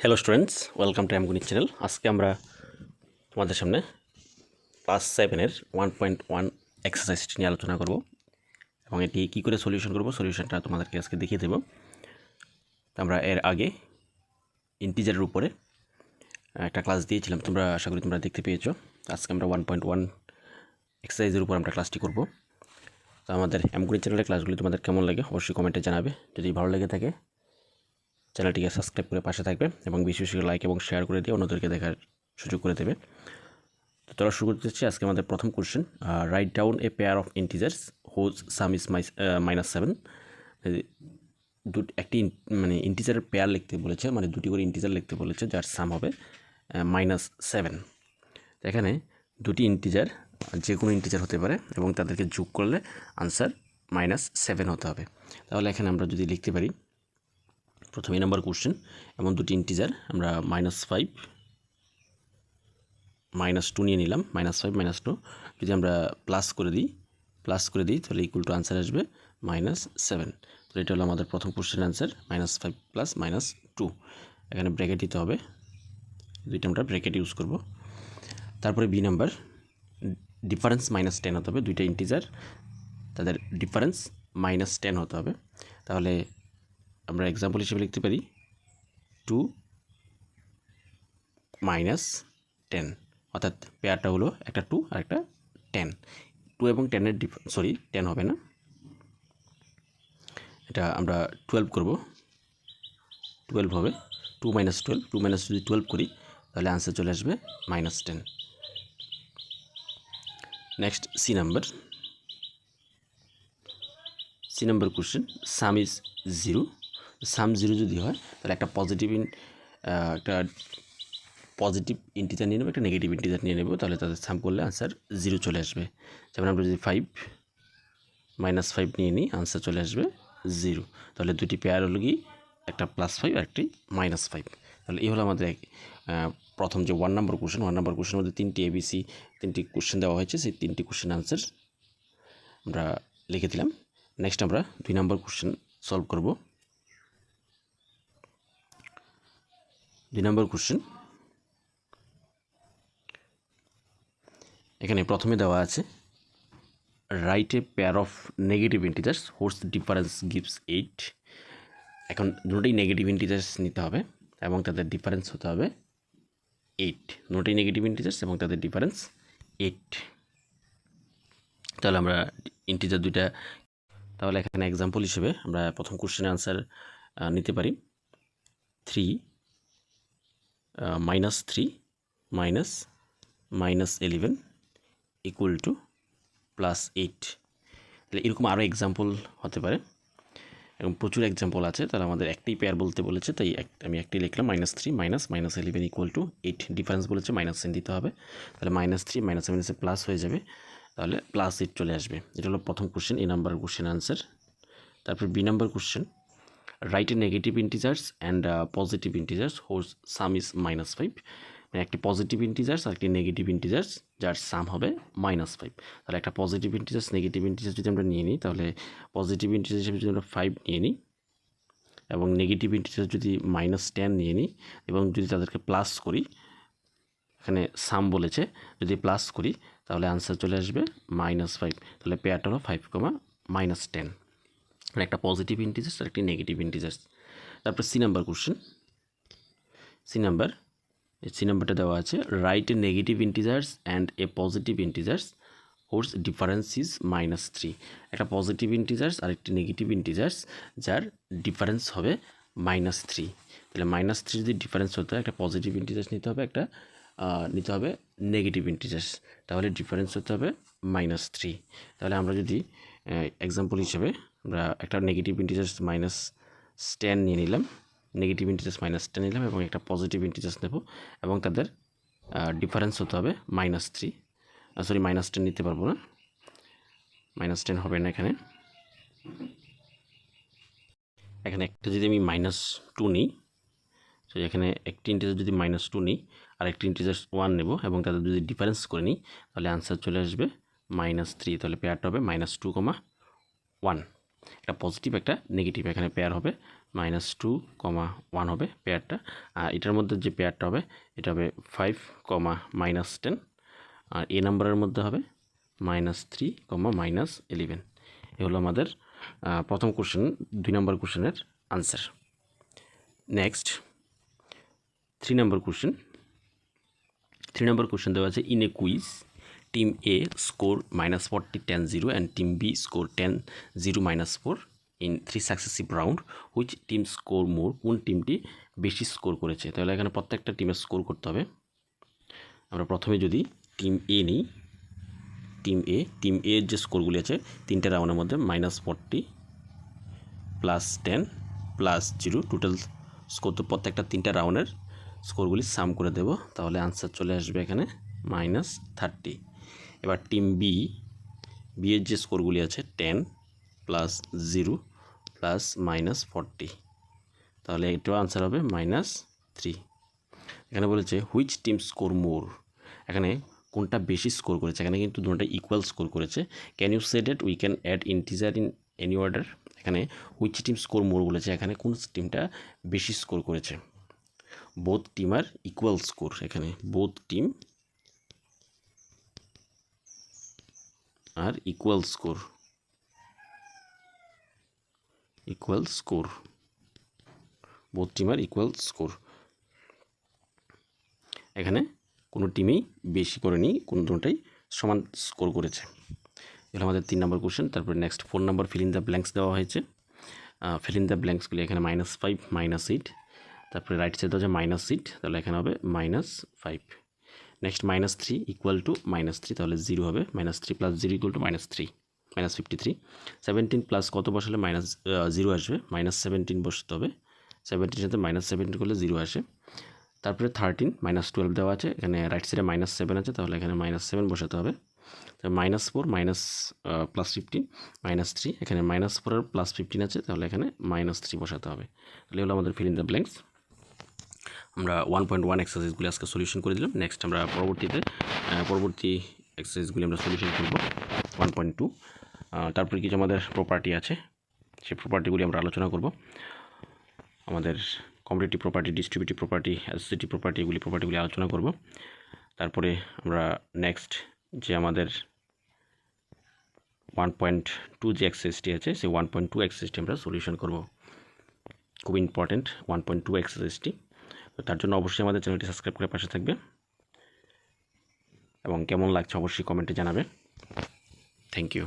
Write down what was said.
Hello students welcome to অ্যামগুনি channel আজকে আমরা তোমাদের সামনে ক্লাস সেভেনের ওয়ান পয়েন্ট ওয়ান এক্সারসাইজটি নিয়ে আলোচনা করব এবং এটি কী করে সলিউশন করব সলিউশনটা তোমাদেরকে আজকে দেখিয়ে দেব। আমরা এর আগে ইন্টিজারের উপরে একটা ক্লাস দিয়েছিলাম, তোমরা আশা করি তোমরা দেখতে পেয়েছ। আজকে আমরা ওয়ান পয়েন্ট ওয়ান এক্সারসাইজের উপর আমরা ক্লাসটি করব। তো আমাদের অ্যামগুনি চ্যানেলের ক্লাসগুলি তোমাদের কেমন লাগে অবশ্যই কমেন্টে জানাবে। যদি ভালো লেগে থাকে চ্যানেলটিকে সাবস্ক্রাইব করে পাশে থাকবে এবং বেশি বেশি লাইক এবং শেয়ার করে দিয়ে অন্যদেরকে দেখার সুযোগ করে দেবে। তো তোরা শুরু করতে চাচ্ছি আজকে আমাদের প্রথম question write down a pair of integers whose sum is my minus seven দু একটি মানে ইন্টিজারের পেয়ার লিখতে বলেছে মানে দুটি করে ইন্টিজার লিখতে বলেছে, যার সাম হবে মাইনাস সেভেন এখানে দুটি ইন্টিজার যে কোনো ইন্টিজার হতে পারে এবং তাদেরকে যোগ করলে আনসার মাইনাস সেভেন হতে হবে। তাহলে এখানে আমরা যদি লিখতে পারি প্রথমে নাম্বার কোশ্চেন এমন দুটি ইন্টিজার আমরা মাইনাস ফাইভ মাইনাস টু নিয়ে নিলাম মাইনাস ফাইভ মাইনাস টু যদি আমরা প্লাস করে দিই প্লাস করে দিই, তাহলে ইকুয়াল টু আনসার আসবে মাইনাস সেভেন তো এটা হলো আমাদের প্রথম question answer minus five plus minus two এখানে ব্র্যাকেট দিতে হবে। দুইটা আমরা ব্র্যাকেট ইউজ করব। তারপরে B number difference minus ten হতে হবে, দুইটা ইন্টিজার তাদের ডিফারেন্স মাইনাস টেন হতে হবে। তাহলে আমরা এক্সাম্পল হিসেবে লিখতে পারি টু মাইনাস টেন অর্থাৎ পেয়ারটা হলো একটা টু আর একটা টেন টু এবং টেনের ডিফ সরি টেন হবে না। এটা আমরা টুয়েলভ করব। টুয়েলভ হবে। Two minus twelve two minus যদি টুয়েলভ করি, তাহলে আনসার চলে আসবে minus ten next C number C number question sum is zero sum zero যদি হয়, তাহলে একটা পজিটিভ ইন একটা পজিটিভ ইন্টিজার নিয়ে নেব, একটা নেগেটিভ ইন্টিজার নিয়ে নেব, তাহলে তাদের সাম করলে আনসার জিরো চলে আসবে। যেমন আমরা যদি ফাইভ মাইনাস ফাইভ নিয়ে নিই আনসার চলে আসবে জিরো তাহলে দুটি পেয়ার হলো কি? একটা প্লাস ফাইভ আর একটি মাইনাস ফাইভ তাহলে এই হলো আমাদের প্রথম যে one number question one number কোশ্চেনের মধ্যে তিনটি এবিসি তিনটি কোশ্চেন দেওয়া হয়েছে, সেই তিনটি কোশ্চেন আনসার আমরা লিখে দিলাম। নেক্সট আমরা দুই নম্বর কোশ্চেন সলভ করব। দুই নম্বর কোশ্চেন এখানে প্রথমে দেওয়া আছে right a pair of negative integers whose difference gives eight এখন দুটোই নেগেটিভ ইন্টিজার্স নিতে হবে এবং তাদের ডিফারেন্স হতে হবে এইট দুটোই নেগেটিভ ইন্টিজার্স এবং তাদের ডিফারেন্স এইট তাহলে আমরা ইন্টিজার দুইটা, তাহলে এখানে এক্সাম্পল হিসেবে আমরা প্রথম কোশ্চেনের আনসার নিতে পারি। Three minus three minus minus eleven equal to plus eight তাহলে এরকম আরও এক্সাম্পল হতে পারে। এবং প্রচুর এক্সাম্পল আছে তাহলে আমাদের একটাই পেয়ার বলতে বলেছে, তাই এক আমি একটি লিখলাম minus three minus minus eleven equal to eight difference বলেছে মাইনাস সেন দিতে হবে। তাহলে মাইনাস থ্রি মাইনাস মাইনাসে প্লাস হয়ে যাবে। তাহলে প্লাস এইট চলে আসবে। এটা হলো প্রথম question A number question answer তারপর B number question right A negative integers and positive integers whose sum is minus five মানে একটি পজিটিভ ইন্টিজার্স আর একটি নেগেটিভ ইন্টিজার্স যার সাম হবে মাইনাস ফাইভ তাহলে একটা পজিটিভ ইন্টিজার্স নেগেটিভ ইন্টিজার্স যদি আমরা নিয়ে নিই, তাহলে পজিটিভ ইন্টিজার হিসেবে যদি আমরা ফাইভ নিয়ে নিই, এবং নেগেটিভ ইন্টিজার যদি মাইনাস টেন নিয়ে নিই, এবং যদি তাদেরকে প্লাস করি, এখানে সাম বলেছে, যদি প্লাস করি, তাহলে আনসার চলে আসবে মাইনাস ফাইভ তাহলে পেয়ারটা হলো ফাইভ কমা মাইনাস টেন মানে একটা পজিটিভ ইন্টিজার্স আর একটি নেগেটিভ ইন্টিজার্স তারপর C number question C number C নাম্বারটা দেওয়া আছে right a negative integers and a positive integers whose difference is minus three একটা পজিটিভ ইন্টিজার্স আর একটি নেগেটিভ ইন্টিজার্স যার ডিফারেন্স হবে মাইনাস থ্রি তাহলে মাইনাস থ্রি যদি ডিফারেন্স হতে হয় একটা পজিটিভ ইন্টিজার্স নিতে হবে, একটা নিতে হবে নেগেটিভ ইন্টিজার্স তাহলে ডিফারেন্স হতে হবে মাইনাস থ্রি তাহলে আমরা যদি এক্সাম্পল হিসেবে আমরা একটা নেগেটিভ ইন্টিজার্স মাইনাস টেন নিয়ে নিলাম। নেগেটিভ ইন্টিজার্স মাইনাস টেন নিলাম এবং একটা পজিটিভ ইন্টিজার্স নেব এবং তাদের ডিফারেন্স হতে হবে minus three sorry minus ten নিতে পারব না। মাইনাস টেন হবে না এখানে। এখানে একটা যদি আমি মাইনাস টু নিই, তো এখানে একটি ইন্টিজার যদি মাইনাস টু নিই, আর একটি ইন্টিজার ওয়ান নেব এবং তাদের যদি ডিফারেন্স করে নিই, তাহলে আনসার চলে আসবে মাইনাস থ্রি তাহলে পেয়ারটা হবে মাইনাস টু কমা ওয়ান একটা পজিটিভ একটা নেগেটিভ এখানে পেয়ার হবে মাইনাস টু কমা ওয়ান হবে পেয়ারটা আর এটার মধ্যে যে পেয়ারটা হবে, এটা হবে ফাইভ কমা মাইনাস টেন আর এ নাম্বারের মধ্যে হবে minus three comma minus eleven এ হলো আমাদের প্রথম কোশ্চেন দুই নম্বর কোশ্চেনের আনসার নেক্সট থ্রি নম্বর কোশ্চেন থ্রি নম্বর কোশ্চেন দেওয়া আছে in a quiz team A score minus forty ten zero and team B score ten zero minus four in three successive round which team score more কোন টিমটি বেশি score করেছে? তাহলে এখানে প্রত্যেকটা টিমের স্কোর করতে হবে। আমরা প্রথমে যদি টিম এ নিই টিম এ টিম এ যে স্কোরগুলি আছে, তিনটে রাউন্ডের মধ্যে minus forty plus ten plus zero total score তো প্রত্যেকটা তিনটা রাউন্ডের স্কোরগুলি সাম করে দেব। তাহলে আনসার চলে আসবে এখানে মাইনাস থার্টি এবার টিম বি বি এর যে স্কোরগুলি আছে ten plus zero plus minus forty তাহলে এটাও আনসার হবে মাইনাস থ্রি এখানে বলেছে হুইচ টিম স্কোর মোর এখানে কোনটা বেশি স্কোর করেছে? এখানে কিন্তু দুটা ইকুয়াল স্কোর করেছে। Can you say that we can add integer in any order এখানে হুইচ টিম স্কোর মোর বলেছে? এখানে কোন টিমটা বেশি স্কোর করেছে? Both team are equal score এখানে both team are equal score equal score both team are equal score এখানে কোনো টিমেই বেশি করেনি, কোনো দুটোটাই সমান স্কোর করেছে। এগুলো আমাদের তিন নম্বর কোশ্চেন তারপরে নেক্সট ফোর নম্বর ফিল ইন দ্য ব্ল্যাঙ্কস দেওয়া হয়েছে। ফিল ইন দ্য ব্ল্যাঙ্কসগুলি এখানে মাইনাস ফাইভ মাইনাস এইট তারপরে রাইট সাইড হচ্ছে মাইনাস এইট তাহলে এখানে হবে minus five next minus three equal to minus three তাহলে জিরো হবে। Minus three plus zero equal to minus three minus fifty three seventeen plus কত বসালে minus zero আসবে? মাইনাস সেভেন্টিন বসতে হবে। সেভেন্টিন সাথে মাইনাস সেভেন্টিন করলে জিরো আসে। তারপরে থার্টিন মাইনাস টুয়েলভ দেওয়া আছে। এখানে রাইট সাইডে মাইনাস সেভেন আছে, তাহলে এখানে মাইনাস সেভেন বসাতে হবে। Minus four minus plus fifteen minus three এখানে মাইনাস ফোরের প্লাস ফিফটিন আছে, তাহলে এখানে মাইনাস থ্রি বসাতে হবে। তাহলে হলো আমাদের ফিল ইন দ্য ব্ল্যাঙ্কস আমরা ওয়ান পয়েন্ট ওয়ান এক্সারসাইজগুলি আজকে সলিউশন করে দিলাম। নেক্সট আমরা পরবর্তীতে পরবর্তী এক্সারসাইজগুলি আমরা সলিউশন করব ওয়ান পয়েন্ট টু তারপরে কিছু আমাদের প্রপার্টি আছে। সেই প্রপার্টিগুলি আমরা আলোচনা করব। আমাদের competitive property distributive property associative property এগুলি প্রপার্টিগুলি আলোচনা করব। তারপরে আমরা নেক্সট যে আমাদের ওয়ান পয়েন্ট টু যে এক্সারসাইজটি আছে, সেই ওয়ান পয়েন্ট টু এক্সারসাইজটি আমরা সলিউশন করব। খুব ইম্পর্ট্যান্ট ওয়ান পয়েন্ট টু এক্সারসাইজটি তো তার জন্য অবশ্যই আমাদের চ্যানেলটি সাবস্ক্রাইব করে পাশে থাকবে। এবং কেমন লাগছে অবশ্যই কমেন্টে জানাবে। Thank you